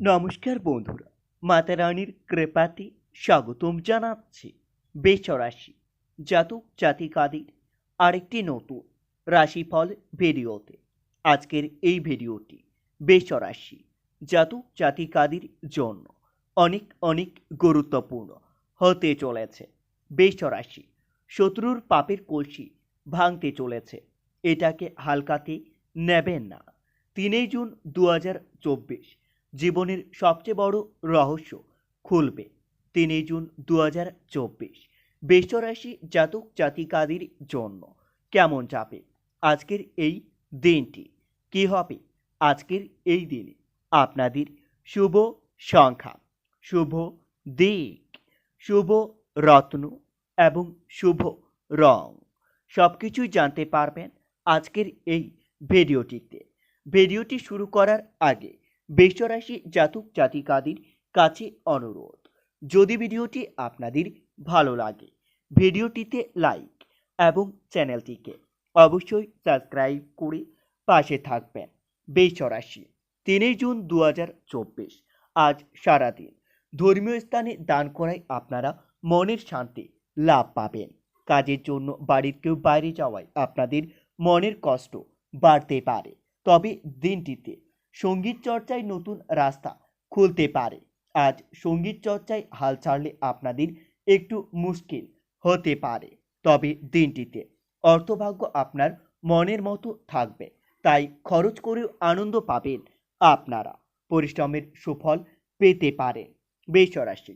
নমস্কার বন্ধুরা মাতা রানীর কৃপাতে স্বাগতম জানাচ্ছি বেচরাশি জাতক জাতিকাদের আরেকটি নতুন রাশিফল ভিডিওতে। আজকের এই ভিডিওটি বেচরাশি জাতক জাতিকাদের জন্য অনেক অনেক গুরুত্বপূর্ণ হতে চলেছে। বেচরাশি শত্রুর পাপের কলসি ভাঙতে চলেছে, এটাকে হালকাতে নেবেন না। তিনই জুন দু হাজার চব্বিশ জীবনের সবচেয়ে বড় রহস্য খুলবে তিনই জুন দু হাজার চব্বিশ। বেশরাশি জাতক জাতিকাদের জন্য কেমন যাবে? আজকের এই দিনটি কি হবে? আজকের এই দিনে আপনাদের শুভ সংখ্যা, শুভ দিক, শুভ রত্ন এবং শুভ রং। সব কিছুই জানতে পারবেন আজকের এই ভিডিওটিতে। ভিডিওটি শুরু করার আগে বৃষরাশি জাতক জাতিকাদের কাছে অনুরোধ। যদি ভিডিওটি আপনাদের ভালো লাগে, ভিডিওটিতে লাইক এবং চ্যানেলটিকে অবশ্যই সাবস্ক্রাইব করে পাশে থাকবেন। বৃষরাশি তিনই জুন দু আজ সারাদিন। ধর্মীয় স্থানে দান করায় আপনারা মনের শান্তি লাভ পাবেন। কাজের জন্য বাড়ির কেউ বাইরে যাওয়ায় আপনাদের মনের কষ্ট বাড়তে পারে। তবে দিনটিতে সংগীত চর্চায় নতুন রাস্তা খুলতে পারে। আজ সংগীত চর্চায় হাল ছাড়লে আপনাদের একটু মুশকিল হতে পারে। তবে দিনটিতে অর্থভাগ্য আপনার মনের মতো থাকবে, তাই খরচ করেও আনন্দ পাবেন আপনারা। পরিশ্রমের সুফল পেতে পারেন বেসরাশি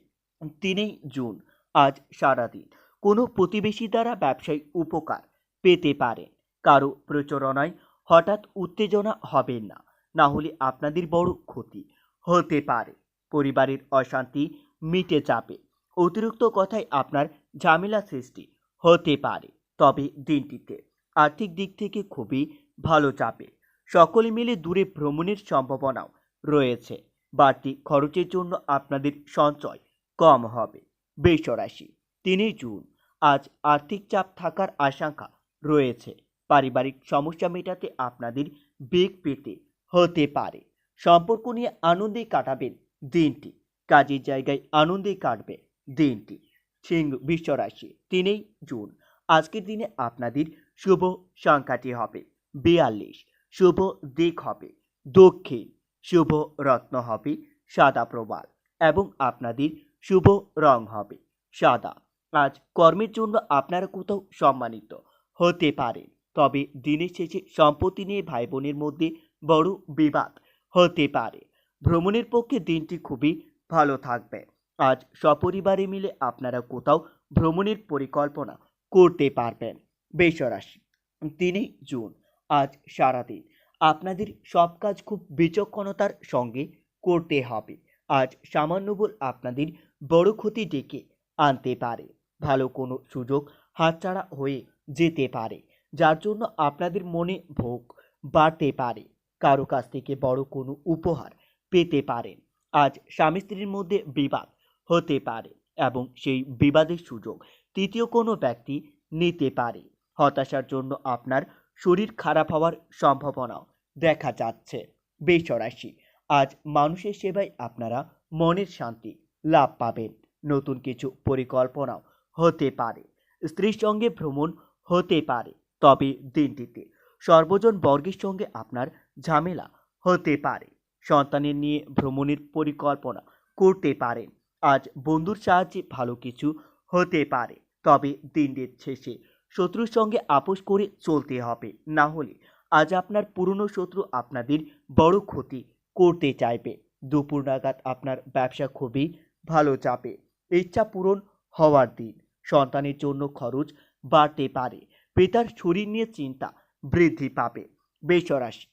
তিনই জুন, আজ সারাদিন কোনো প্রতিবেশী দ্বারা ব্যবসায়িক উপকার পেতে পারেন কারও প্রচারণায় হঠাৎ উত্তেজনা হবেন না। না হলে আপনাদের বড় ক্ষতি হতে পারে। পরিবারের অশান্তি মিটে যাবে। অতিরিক্ত কথায় আপনার ঝামেলা সৃষ্টি হতে পারে। তবে দিনটিতে আর্থিক দিক থেকে খুবই ভালো যাবে। সকলে মিলে দূরে ভ্রমণের সম্ভাবনাও রয়েছে। বাড়তি খরচের জন্য আপনাদের সঞ্চয় কম হবে। বেসরাশি তিনই জুন। আজ আর্থিক চাপ থাকার আশঙ্কা রয়েছে। পারিবারিক সমস্যা মেটাতে আপনাদের বেগ পেতে হতে পারে। সম্পর্ক নিয়ে আনন্দে কাটাবেন দিনটি। কাজের জায়গায় আনন্দে কাটবে দিনটি। সিংহ বিশ্বরাশি তিনই জুন। আজকের দিনে আপনাদের শুভ সংখ্যাটি হবে বিয়াল্লিশ। শুভ দিক হবে দক্ষিণ। শুভ রত্ন হবে সাদা প্রবাল এবং আপনাদের শুভ রং হবে সাদা। আজ কর্মের জন্য আপনারা কোথাও সম্মানিত হতে পারেন। তবে দিনের শেষে সম্পত্তি নিয়ে ভাই বোনের মধ্যে বড় বিবাদ হতে পারে। ভ্রমণের পক্ষে দিনটি খুবই ভালো থাকবে। আজ সপরিবারে মিলে আপনারা কোথাও ভ্রমণের পরিকল্পনা করতে পারবেন। বেসরাশি তিনই জুন, আজ সারাদিন। আপনাদের সব কাজ খুব বিচক্ষণতার সঙ্গে করতে হবে। আজ সামান্য ভুল আপনাদের বড় ক্ষতি ডেকে আনতে পারে। ভালো কোনো সুযোগ হাতছাড়া হয়ে যেতে পারে, যার জন্য আপনাদের মনে ভোগ বাড়তে পারে। কারও কাছ থেকে বড় কোনো উপহার পেতে পারেন। আজ স্বামী স্ত্রীর মধ্যে বিবাদ হতে পারে এবং সেই বিবাদের সুযোগ তৃতীয় কোনো ব্যক্তি নিতে পারে। হতাশার জন্য আপনার শরীর খারাপ হওয়ার সম্ভাবনাও দেখা যাচ্ছে। বেসরাশি আজ মানুষের সেবায় আপনারা মনের শান্তি লাভ পাবেন। নতুন কিছু পরিকল্পনাও হতে পারে। স্ত্রীর সঙ্গে ভ্রমণ হতে পারে। তবে দিনটিতে সর্বজন বর্গের সঙ্গে আপনার ঝামেলা হতে পারে। সন্তানের নিয়ে ভ্রমণের পরিকল্পনা করতে পারেন। আজ বন্ধুর সাহায্যে ভালো কিছু হতে পারে। তবে দিনের শেষে শত্রুর সঙ্গে আপোষ করে চলতে হবে। না হলে আজ আপনার পুরনো শত্রু আপনাদের বড় ক্ষতি করতে চাইবে। দুপুর নাগাদ আপনার ব্যবসা খুবই ভালো যাবে। ইচ্ছা পূরণ হওয়ার দিন। সন্তানের জন্য খরচ বাড়তে পারে। পিতার শরীর নিয়ে চিন্তা বৃদ্ধি পাবে। বেসরাশি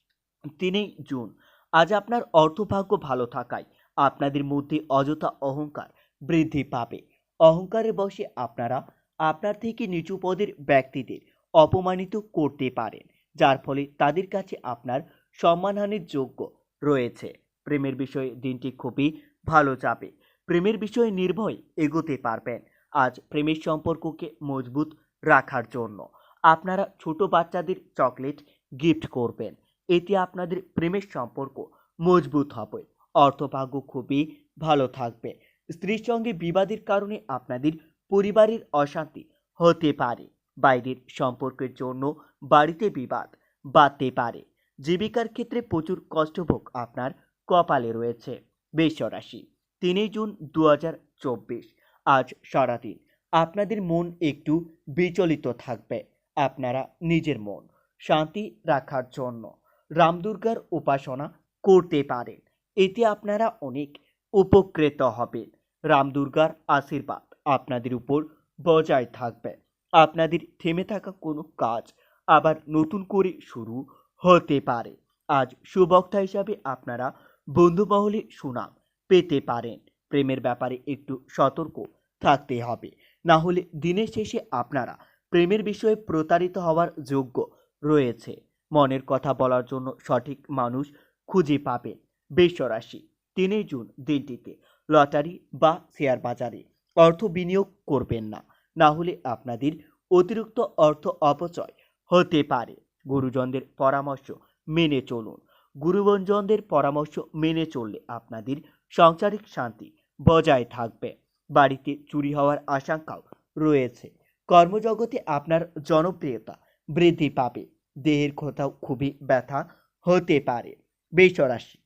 তিনই জুন। আজ আপনার অর্থভাগ্য ভালো থাকায় আপনাদের মধ্যে অযথা অহংকার বৃদ্ধি পাবে। অহংকারে বসে আপনারা আপনার থেকে নিচু পদের ব্যক্তিদের অপমানিত করতে পারেন, যার ফলে তাদের কাছে আপনার সম্মানহানির যোগ্য রয়েছে। প্রেমের বিষয়ে দিনটি খুবই ভালো যাবে। প্রেমের বিষয়ে নির্ভয় এগোতে পারবেন। আজ প্রেমের সম্পর্ককে মজবুত রাখার জন্য আপনারা ছোট বাচ্চাদের চকলেট গিফট করবেন। এতে আপনাদের প্রেমের সম্পর্ক মজবুত হবে, অর্থভাগ্য খুবই ভালো থাকবে। স্ত্রীর সঙ্গে বিবাদের কারণে আপনাদের পরিবারের অশান্তি হতে পারে, বাইরের সম্পর্কের জন্য বাড়িতে বিবাদ বাড়তে পারে। জীবিকার ক্ষেত্রে প্রচুর কষ্টভোগ আপনার কপালে রয়েছে। বেশরাশি তিনই জুন দু হাজার চব্বিশ, আজ সারাদিন আপনাদের মন একটু বিচলিত থাকবে, আপনারা নিজের মন শান্তি রাখার জন্য। রামদুর্গার উপাসনা করতে পারেন। এতে আপনারা অনেক উপকৃত হবেন। রামদুর্গার আশীর্বাদ আপনাদের উপর বজায় থাকবে। আপনাদের থেমে থাকা কোনো কাজ আবার নতুন করে শুরু হতে পারে। আজ সুবক্তা হিসাবে আপনারা বন্ধুমহলে সুনাম পেতে পারেন। প্রেমের ব্যাপারে একটু সতর্ক থাকতে হবে। না হলে দিনের শেষে আপনারা প্রেমের বিষয়ে প্রতারিত হওয়ার যোগ্য রয়েছে। মনের কথা বলার জন্য সঠিক মানুষ খুঁজে পাবেন বেশরাশি তিনই জুন দিনটিতে লটারি বা শেয়ার বাজারে অর্থ বিনিয়োগ করবেন না। না হলে আপনাদের অতিরিক্ত অর্থ অপচয় হতে পারে। গুরুজনদের পরামর্শ মেনে চলুন। গুরুবনজনদের পরামর্শ মেনে চললে আপনাদের সাংসারিক শান্তি বজায় থাকবে। বাড়িতে চুরি হওয়ার আশঙ্কাও রয়েছে। কর্মজগতে আপনার জনপ্রিয়তা বৃদ্ধি পাবে। দেহের কোথাও খুবই ব্যথা হতে পারে। বেসরাশি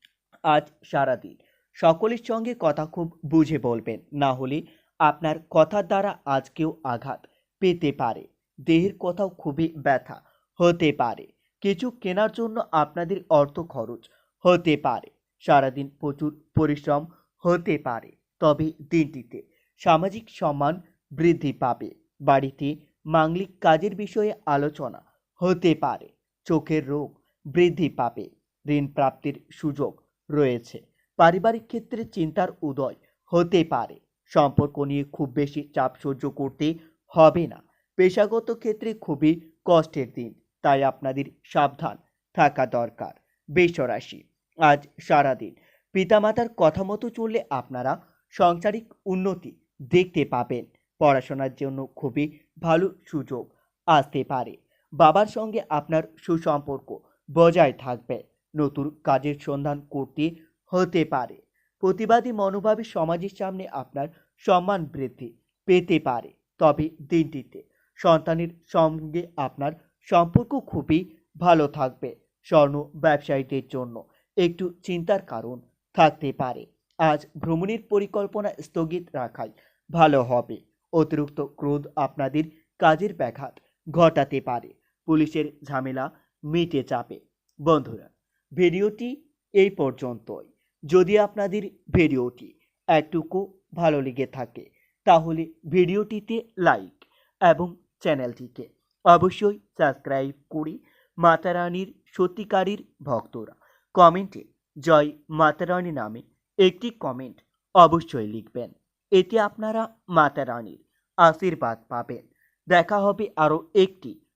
আজ সারাদিন। সকলের সঙ্গে কথা খুব বুঝে বলবেন, না হলে আপনার কথার দ্বারা আজকেও আঘাত পেতে পারে। দেহের কোথাও খুবই ব্যথা হতে পারে। কিছু কেনার জন্য আপনাদের অর্থ খরচ হতে পারে। সারাদিন প্রচুর পরিশ্রম হতে পারে। তবে দিনটিতে সামাজিক সম্মান বৃদ্ধি পাবে। বাড়িতে মাঙ্গলিক কাজের বিষয়ে আলোচনা হতে পারে। চোখের রোগ বৃদ্ধি পাবে। ঋণ প্রাপ্তির সুযোগ রয়েছে। পারিবারিক ক্ষেত্রে চিন্তার উদয় হতে পারে। সম্পর্ক নিয়ে খুব বেশি চাপ সহ্য করতে হবে না। পেশাগত ক্ষেত্রে খুবই কষ্টের দিন, তাই আপনাদের সাবধান থাকা দরকার। বেসরাশি আজ সারাদিন পিতামাতার কথা মতো চললে আপনারা সাংসারিক উন্নতি দেখতে পাবেন। পড়াশোনার জন্য খুবই ভালো সুযোগ আসতে পারে। বাবার সঙ্গে আপনার সুসম্পর্ক বজায় থাকবে। নতুন কাজের সন্ধান করতে হতে পারে। প্রতিবাদী মনোভাবে সমাজের সামনে আপনার সম্মান বৃদ্ধি পেতে পারে। তবে দিনটিতে সন্তানের সঙ্গে আপনার সম্পর্ক খুবই ভালো থাকবে স্বর্ণ ব্যবসায়ীদের জন্য। একটু চিন্তার কারণ থাকতে পারে। আজ ভ্রমণের পরিকল্পনা স্থগিত রাখাই ভালো হবে। অতিরিক্ত ক্রোধ আপনাদের কাজের ব্যাঘাত ঘটাতে পারে। পুলিশের ঝামেলা মিটে যাবে। বন্ধুরা, ভিডিওটি এই পর্যন্তই। যদি আপনাদের ভিডিওটি একটুকু ভালো লেগে থাকে, তাহলে ভিডিওটিতে লাইক এবং চ্যানেলটিকে অবশ্যই সাবস্ক্রাইব করে মাতারানীর সত্যিকারীর ভক্তরা কমেন্টে জয় মাতারানী নামে একটি কমেন্ট অবশ্যই লিখবেন। এতে আপনারা মাতারানীর আশীর্বাদ পাবেন। দেখা হবে আরও একটি